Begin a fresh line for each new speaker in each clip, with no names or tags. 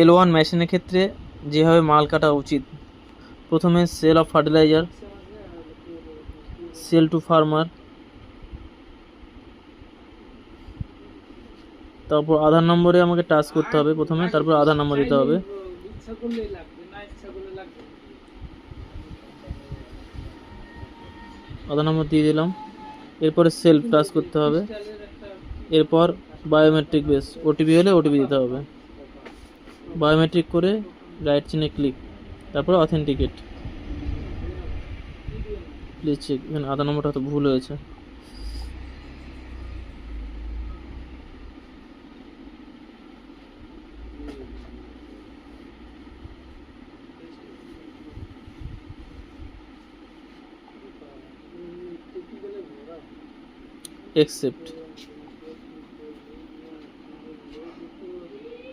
L one মেশিনের ক্ষেত্রে যেভাবে মাল কাটা উচিত, প্রথমে sale of fertilizer sale to farmer তারপর আধার নম্বরে আমাকে টাচ করতে হবে প্রথমে, তারপর আধার নম্বর দিতে হবে। আধার নম্বর দিয়ে দিলাম। এরপরে সেলফ টাচ করতে হবে। এরপর বায়োমেট্রিক বেস ওটিপি হলে ওটিপি দিতে হবে। বায়োমেট্রিক করে রাইট চিনে ক্লিক তারপরে অথেন্টিকেট প্লিজ চেক এখানে আধার নম্বরটা তো ভুল হয়েছে। একসেপ্ট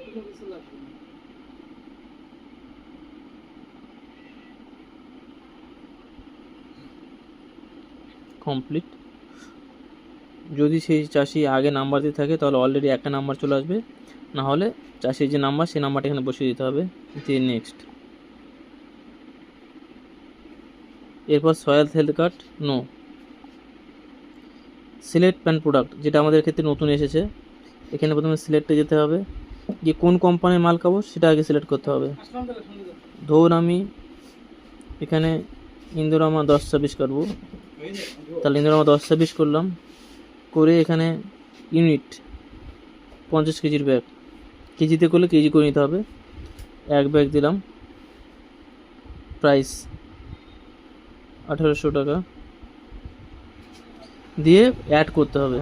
কোনো কিছু লাগবে না।
কমপ্লিট যদি সেই চাষি আগে নাম্বার দিয়ে থাকে, তাহলে অলরেডি একটা নাম্বার চলে আসবে। না হলে চাষির যে নাম্বার সেই নাম্বারটা এখানে বসিয়ে দিতে হবে। দিয়ে নেক্সট এরপর soil health card no select pan product যেটা আমাদের ক্ষেত্রে নতুন এসেছে। এখানে প্রথমে সিলেক্টে যেতে হবে। যে কোন কোম্পানির মাল খাব, সেটা আগে সিলেক্ট করতে হবে। ধরুন আমি এখানে ইন্দোরামা দশ ছাব্বিশ কাটবো। তাহলে ইন্দোরামা দশ ছাব্বিশ করলাম। করে এখানে ইউনিট পঞ্চাশ কেজির ব্যাগ কেজিতে করলে কেজি করে নিতে হবে। এক ব্যাগ দিলাম। প্রাইস আঠারোশো টাকা। দিয়ে অ্যাড করতে হবে।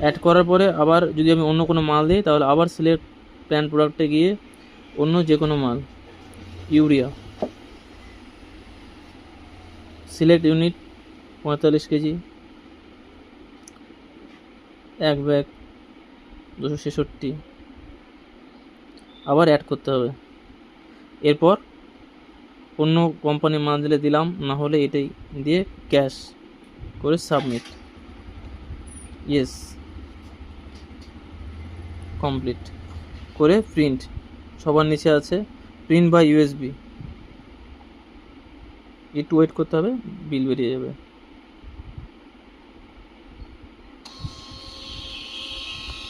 অ্যাড করার পরে আবার যদি আমি অন্য কোনো মাল দিই, তাহলে আবার সিলেক্ট প্ল্যান প্রোডাক্টে গিয়ে অন্য যে কোনো মাল। ইউরিয়া। সিলেক্ট ইউনিট পঁয়তাল্লিশ কেজি। এক ব্যাগ দুশো ছেষট্টি। আবার অ্যাড করতে হবে। এরপর অন্য কোম্পানির মাল দিলে দিলাম, না হলে এটাই দিয়ে ক্যাশ করে সাবমিট ইয়েস কমপ্লিট করে প্রিন্ট সবার নিচে আছে প্রিন্ট বাই ইউএসবি একটু ওয়েট করতে হবে বিল বেরিয়ে যাবে।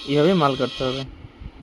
এইভাবে মাল কাটতে হবে।